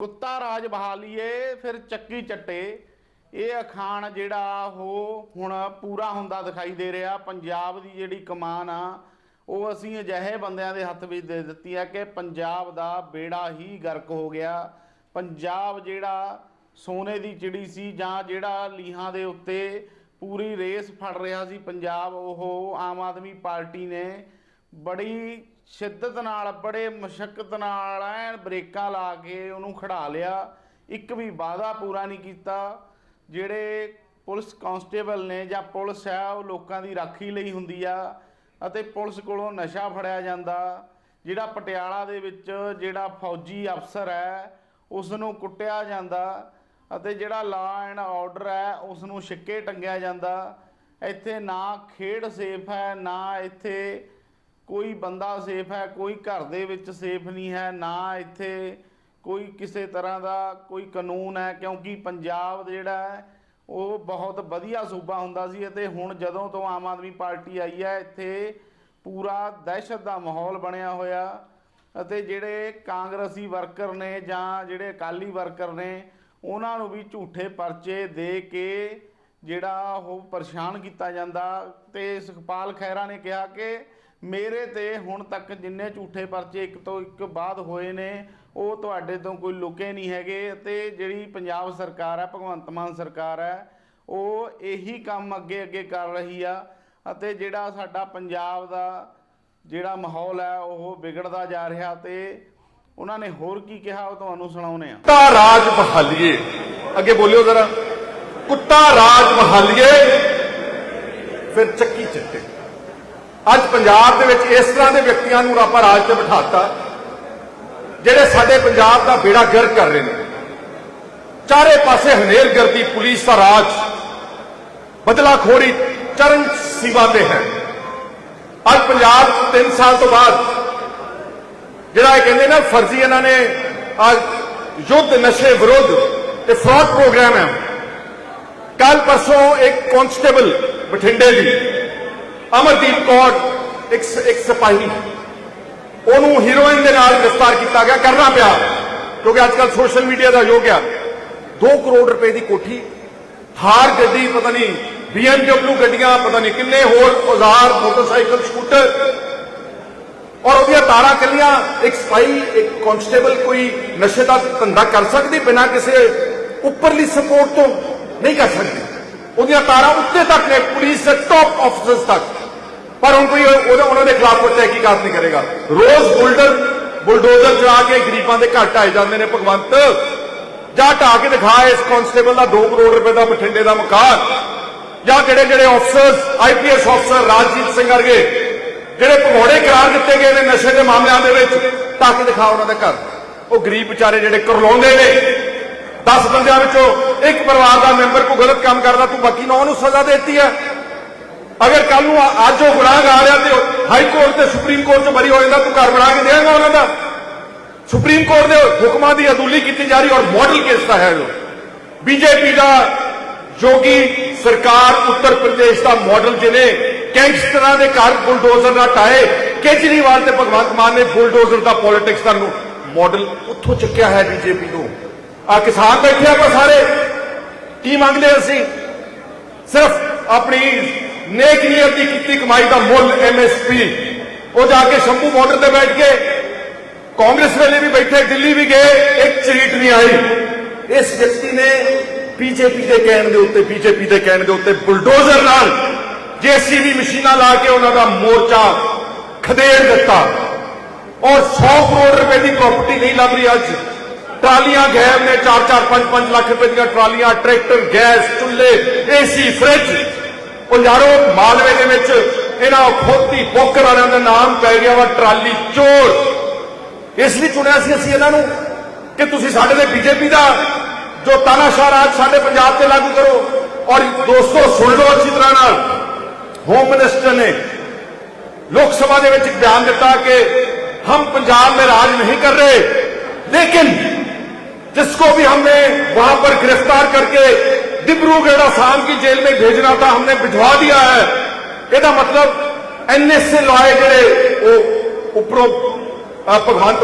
ਕੁੱਤਾ ਰਾਜ ਬਹਾਲੀਏ ਫਿਰ ਚੱਕੀ ਚੱਟੇ। ਇਹ ਅਖਾਣ ਜਿਹੜਾ ਉਹ ਹੁਣ ਪੂਰਾ ਹੁੰਦਾ ਦਿਖਾਈ ਦੇ ਰਿਹਾ। ਪੰਜਾਬ ਦੀ ਜਿਹੜੀ ਕਮਾਨ ਆ, ਉਹ ਅਸੀਂ ਅਜਿਹੇ ਬੰਦਿਆਂ ਦੇ ਹੱਥ ਵਿੱਚ ਦੇ ਦਿੱਤੀ ਹੈ ਕਿ ਪੰਜਾਬ ਦਾ ਬੇੜਾ ਹੀ ਗਰਕ ਹੋ ਗਿਆ। ਪੰਜਾਬ ਜਿਹੜਾ ਸੋਨੇ ਦੀ ਚਿੜੀ ਸੀ ਜਾਂ ਜਿਹੜਾ ਲੀਹਾਂ ਦੇ ਉੱਤੇ ਪੂਰੀ ਰੇਸ ਫੜ ਰਿਹਾ ਸੀ, ਪੰਜਾਬ ਉਹ ਆਮ ਆਦਮੀ ਪਾਰਟੀ ਨੇ ਬੜੀ ਸ਼ਿੱਦਤ ਨਾਲ ਬੜੇ ਮੁਸ਼ਕਲ ਨਾਲ ਐਨ ਬ੍ਰੇਕਾਂ ਲਾ ਕੇ ਉਹਨੂੰ ਖੜਾ ਲਿਆ। ਇੱਕ ਵੀ ਵਾਅਦਾ ਪੂਰਾ ਨਹੀਂ ਕੀਤਾ। ਜਿਹੜੇ ਪੁਲਿਸ ਕਾਂਸਟੇਬਲ ਨੇ ਜਾਂ ਪੁਲਿਸ ਹੈ, ਉਹ ਲੋਕਾਂ ਦੀ ਰਾਖੀ ਲਈ ਹੁੰਦੀ ਆ ਅਤੇ ਪੁਲਿਸ ਕੋਲੋਂ ਨਸ਼ਾ ਫੜਿਆ ਜਾਂਦਾ। ਜਿਹੜਾ ਪਟਿਆਲਾ ਦੇ ਵਿੱਚ ਜਿਹੜਾ ਫੌਜੀ ਅਫਸਰ ਹੈ ਉਸ ਨੂੰ ਕੁੱਟਿਆ ਜਾਂਦਾ ਅਤੇ ਜਿਹੜਾ ਲਾ ਐਂਡ ਆਰਡਰ ਹੈ ਉਸ ਨੂੰ ਛਿੱਕੇ ਟੰਗਿਆ ਜਾਂਦਾ। ਇੱਥੇ ਨਾ ਖੇਡ ਸੇਫ ਹੈ, ਨਾ ਇੱਥੇ ਕੋਈ ਬੰਦਾ ਸੇਫ ਹੈ, ਕੋਈ ਘਰ ਦੇ ਵਿੱਚ ਸੇਫ ਨਹੀਂ ਹੈ, ਨਾ ਇੱਥੇ ਕੋਈ ਕਿਸੇ ਤਰ੍ਹਾਂ ਦਾ ਕੋਈ ਕਾਨੂੰਨ ਹੈ, ਕਿਉਂਕਿ ਪੰਜਾਬ ਜਿਹੜਾ ਹੈ, ਉਹ ਬਹੁਤ ਵਧੀਆ ਸੂਬਾ ਹੁੰਦਾ ਸੀ ਅਤੇ ਹੁਣ ਜਦੋਂ ਤੋਂ ਆਮ ਆਦਮੀ ਪਾਰਟੀ ਆਈ ਹੈ, ਇੱਥੇ ਪੂਰਾ ਦਹਿਸ਼ਤ ਦਾ ਮਾਹੌਲ ਬਣਿਆ ਹੋਇਆ ਅਤੇ ਜਿਹੜੇ ਕਾਂਗਰਸੀ ਵਰਕਰ ਨੇ ਜਾਂ ਜਿਹੜੇ ਅਕਾਲੀ ਵਰਕਰ ਨੇ, ਉਹਨਾਂ ਨੂੰ ਵੀ ਝੂਠੇ ਪਰਚੇ ਦੇ ਕੇ ਜਿਹੜਾ ਉਹ ਪਰੇਸ਼ਾਨ ਕੀਤਾ ਜਾਂਦਾ। ਤੇ ਸੁਖਪਾਲ ਖਹਿਰਾ ਨੇ ਕਿਹਾ ਕਿ ਮੇਰੇ ਤੇ ਹੁਣ ਤੱਕ ਜਿੰਨੇ ਝੂਠੇ ਪਰਚੇ ਇੱਕ ਤੋਂ ਇੱਕ ਬਾਅਦ ਹੋਏ ਨੇ, ਉਹ ਤੁਹਾਡੇ ਤੋਂ ਕੋਈ ਲੁਕੇ ਨਹੀਂ ਹੈਗੇ ਤੇ ਜਿਹੜੀ ਪੰਜਾਬ ਸਰਕਾਰ ਹੈ, ਭਗਵੰਤ ਮਾਨ ਸਰਕਾਰ ਹੈ, ਉਹ ਇਹੀ ਕੰਮ ਅੱਗੇ ਅੱਗੇ ਕਰ ਰਹੀ ਆ ਅਤੇ ਜਿਹੜਾ ਸਾਡਾ ਪੰਜਾਬ ਦਾ ਜਿਹੜਾ ਮਾਹੌਲ ਹੈ, ਉਹ ਵਿਗੜਦਾ ਜਾ ਰਿਹਾ ਤੇ ਉਹਨਾਂ ਨੇ ਹੋਰ ਕੀ ਕਿਹਾ ਉਹ ਤੁਹਾਨੂੰ ਸੁਣਾਉਨੇ ਆ ਕੁੱਤਾ ਰਾਜ ਬਹਾਲੀਏ ਅੱਗੇ ਬੋਲਿਓ ਜ਼ਰਾ। ਕੁੱਤਾ ਰਾਜ ਬਹਾਲੀਏ ਫਿਰ ਚੱਕੀ ਚੱਟੇ ਅੱਜ ਪੰਜਾਬ ਦੇ ਵਿੱਚ ਇਸ ਤਰ੍ਹਾਂ ਦੇ ਵਿਅਕਤੀਆਂ ਨੂੰ ਆਪਾਂ ਰਾਜ ਤੇ ਬਿਠਾਤਾ, ਜਿਹੜੇ ਸਾਡੇ ਪੰਜਾਬ ਦਾ ਬੇੜਾ ਗਰਕ ਕਰ ਰਹੇ ਨੇ। ਚਾਰੇ ਪਾਸੇ ਹਨੇਰਗਰਦੀ, ਪੁਲਿਸ ਦਾ ਰਾਜ, ਬਦਲਾਖੋਰੀ ਚਰਨ ਸੀਮਾ ਤੇ ਹੈ। ਅੱਜ ਪੰਜਾਬ 3 ਸਾਲ ਤੋਂ ਬਾਅਦ ਜਿਹੜਾ ਇਹ ਕਹਿੰਦੇ ਨਾ, ਫਰਜ਼ੀ ਇਹਨਾਂ ਨੇ ਆ ਯੁੱਧ, ਨਸ਼ੇ ਵਿਰੁੱਧ ਤੇ ਫਰਾਡ ਪ੍ਰੋਗਰਾਮ ਹੈ। ਕੱਲ ਪਰਸੋਂ ਇੱਕ ਕਾਂਸਟੇਬਲ ਬਠਿੰਡੇ ਦੀ ਅਮਰਦੀਪ ਕੌਰ ਇੱਕ ਇੱਕ ਸਿਪਾਹੀ। ਉਹਨੂੰ ਹੀਰੋਇਨ ਦੇ ਨਾਲ ਗ੍ਰਿਫਤਾਰ ਕੀਤਾ ਗਿਆ, ਕਰਨਾ ਪਿਆ, ਕਿਉਂਕਿ ਅੱਜ ਕੱਲ ਸੋਸ਼ਲ ਮੀਡੀਆ ਦਾ ਯੁੱਗ ਆ। 2 ਕਰੋੜ ਰੁਪਏ ਦੀ ਕੋਠੀ ਥਾਰ ਗੱਡੀ, ਪਤਾ ਨਹੀਂ BMW ਗੱਡੀਆਂ, ਪਤਾ ਨਹੀਂ ਕਿੰਨੇ ਹੋਰ, ਔਜ਼ਾਰ, ਮੋਟਰਸਾਈਕਲ, ਸਕੂਟਰ। ਔਰ ਉਹਦੀਆਂ ਤਾਰਾਂ ਕੱਲੀਆਂ, ਇੱਕ ਸਪਾਈ ਇੱਕ ਕਾਂਸਟੇਬਲ ਕੋਈ ਨਸ਼ੇ ਦਾ ਧੰਦਾ ਕਰ ਸਕਦੀ ਬਿਨਾਂ ਕਿਸੇ ਉੱਪਰਲੀ ਸਪੋਰਟ ਤੋਂ, ਨਹੀਂ ਕਰ ਸਕਦੀ। ਉਹਦੀਆਂ ਤਾਰਾਂ ਉੱਤੇ ਤੱਕ ਨੇ, ਪੁਲਿਸ ਦੇ ਟੌਪ ਆਫੀਸਰਸ ਤੱਕ। ਪਰ ਹੁਣ ਕੋਈ ਉਹਦੇ ਉਹਨਾਂ ਦੇ ਖਿਲਾਫ ਕੋਈ ਤਹਿਕੀਕਾਤ ਨਹੀਂ ਕਰੇਗਾ। ਰੋਜ਼ ਬੁਲਡਰ ਬੁਲਡੋਜ਼ਰ ਚਲਾ ਕੇ ਗਰੀਬਾਂ ਦੇ ਘਰ ਢਾਏ ਜਾਂਦੇ ਨੇ, ਭਗਵੰਤ। ਜਾਂ ਢਾ ਕੇ ਦਿਖਾ ਇਸ ਕਾਂਸਟੇਬਲ ਦਾ 2 ਕਰੋੜ ਰੁਪਏ ਦਾ ਬਠਿੰਡੇ ਦਾ ਮਕਾਨ। ਜਾਂ ਜਿਹੜੇ ਜਿਹੜੇ ਆਫਸਰਸ ਆਈਪੀਐਸ ਅਫਸਰ ਰਾਜਜੀਤ ਸਿੰਘ ਵਰਗੇ, ਜਿਹੜੇ ਭਗੌੜੇ ਕਰਾਰ ਦਿੱਤੇ ਗਏ ਨੇ ਨਸ਼ੇ ਦੇ ਮਾਮਲਿਆਂ ਦੇ ਵਿੱਚ ਤਾਂ ਕੇ ਦਿਖਾ ਉਹਨਾਂ ਦੇ ਘਰ। ਉਹ ਗਰੀਬ ਵਿਚਾਰੇ ਜਿਹੜੇ ਕਰਲਾਉਂਦੇ ਨੇ। 10 ਬੰਦਿਆਂ ਵਿੱਚੋਂ ਇੱਕ ਪਰਿਵਾਰ ਦਾ ਮੈਂਬਰ ਕੋਈ ਗਲਤ ਕੰਮ ਕਰਦਾ, ਤੂੰ ਬਾਕੀ ਨੌ ਨੂੰ ਸਜ਼ਾ ਦੇ ਦਿੱਤੀ ਹੈ। ਅਗਰ ਕੱਲ ਨੂੰ ਅ- ਅੱਜ ਉਹ ਗੁਨਾਹਗਾਰ ਆ ਤੇ ਹਾਈ ਕੋਰਟ ਤੇ ਸੁਪਰੀਮ ਕੋਰਟ ਚ ਬਰੀ ਹੋ ਜਾਂਦਾ ਤੂੰ ਘਰ ਬਣਾ ਕੇ ਦੇਏਗਾ ਉਹਨਾਂ ਦਾ ਸੁਪਰੀਮ ਕੋਰਟ ਦੇ ਹੁਕਮਾਂ ਦੀ ਅਦੂਲੀ ਕੀਤੀ ਜਾ ਰਹੀ ਔਰ ਮਾਡਲ ਕੇਸ ਦਾ ਹੈ ਜੋ ਬੀਜੇਪੀ ਦਾ ਜੋਗੀ ਸਰਕਾਰ ਉੱਤਰ ਪ੍ਰਦੇਸ਼ ਦਾ ਮਾਡਲ ਜਿਹਨੇ ਗੈਂਗਸਟਰਾਂ ਦੇ ਘਰ ਬੁਲਡੋਜ਼ਰ ਨਾਲ ਟਾਏ ਕੇਜਰੀਵਾਲ ਤੇ ਭਗਵੰਤ ਮਾਨ ਨੇ ਬੁਲਡੋਜ਼ਰ ਦਾ ਪੋਲਿਟਿਕਸ ਦਾ ਨੂੰ ਮਾਡਲ ਉੱਥੋਂ ਚੱਕਿਆ ਹੈ ਬੀਜੇਪੀ ਤੋਂ ਆ ਕਿਸਾਨ ਬੈਠੇ ਆਪਾਂ ਸਾਰੇ ਕੀ ਮੰਗਦੇ ਅਸੀਂ ਸਿਰਫ ਆਪਣੀ ਨੇਕ ਨੀਅਤ ਦੀ ਕੀਤੀ ਕਮਾਈ ਦਾ ਮੁੱਲ ਐਮਐਸਪੀ ਉਹ ਜਾ ਕੇ ਸ਼ੰਭੂ ਬਾਰਡਰ ਤੇ ਬੈਠ ਕੇ ਕਾਂਗਰਸ ਵੇਲੇ ਵੀ ਬੈਠੇ ਦਿੱਲੀ ਵੀ ਗਏ ਇੱਕ ਚਰੀਟ ਨਹੀਂ ਆਈ ਇਸ ਵਿਅਕਤੀ ਨੇ ਬੀਜੇਪੀ ਦੇ ਕਹਿਣ ਦੇ ਉੱਤੇ ਬੀਜੇਪੀ ਦੇ ਕਹਿਣ ਦੇ ਉੱਤੇ ਬੁਲਡੋਜ਼ਰ ਨਾਲ ਜੀਸੀਬੀ ਮਸ਼ੀਨਾਂ ਲਾ ਕੇ ਉਹਨਾਂ ਦਾ ਮੋਰਚਾ ਖਦੇੜ ਦਿੱਤਾ ਔਰ 100 ਕਰੋੜ ਰੁਪਏ ਦੀ ਪ੍ਰਾਪਰਟੀ ਨਹੀਂ ਲੱਭ ਰਹੀ ਅੱਜ ਟਰਾਲੀਆਂ ਗੈਬ ਨੇ 4-4 5-5 ਲੱਖ ਰੁਪਏ ਦੀਆਂ ਟਰਾਲੀਆਂ ਟਰੈਕਟਰ ਗੈਸ ਚੁੱਲ੍ਹੇ ਏਸੀ ਫ੍ਰਿਜ ਉਹ ਯਾਰੋ ਮਾਲਵੇ ਦੇ ਵਿੱਚ ਇਹਨਾਂ ਖੋਤੀ ਬੋਕਰ ਵਾਲਿਆਂ ਦਾ ਨਾਮ ਪੈ ਗਿਆ ਵਾ ਟਰਾਲੀ ਚੋਰ ਇਸ ਲਈ ਚੁਣਿਆ ਸੀ ਅਸੀਂ ਇਹਨਾਂ ਨੂੰ ਕਿ ਤੁਸੀਂ ਸਾਡੇ ਦੇ ਬੀਜੇਪੀ ਦਾ ਜੋ ਤਾਨਾਸ਼ਾਹ ਰਾਜ ਸਾਡੇ ਪੰਜਾਬ ਤੇ ਲਾਗੂ ਕਰੋ ਔਰ ਦੋਸਤੋ ਸੁਣ ਲਓ ਅੱਛੀ ਤਰ੍ਹਾਂ ਨਾਲ ਹੋਮ ਮਿਨਿਸਟਰ ਨੇ लोक सभा ਦੇ ਵਿੱਚ ਇੱਕ ਬਿਆਨ ਦਿੱਤਾ ਕਿ हम पंजाब में राज नहीं कर रहे लेकिन जिसको भी हमने वहां पर गिरफ्तार करके डिब्रूगढ़ आसाम की जेल में भेजना था हमने भिजवा दिया है ਇਹਦਾ ਮਤਲਬ ਐਨਐਸਏ ਲਾਏ ਜਿਹੜੇ ਉਹ ਉੱਪਰੋਂ ਅ, ਭਗਵੰਤ ਮਾਨ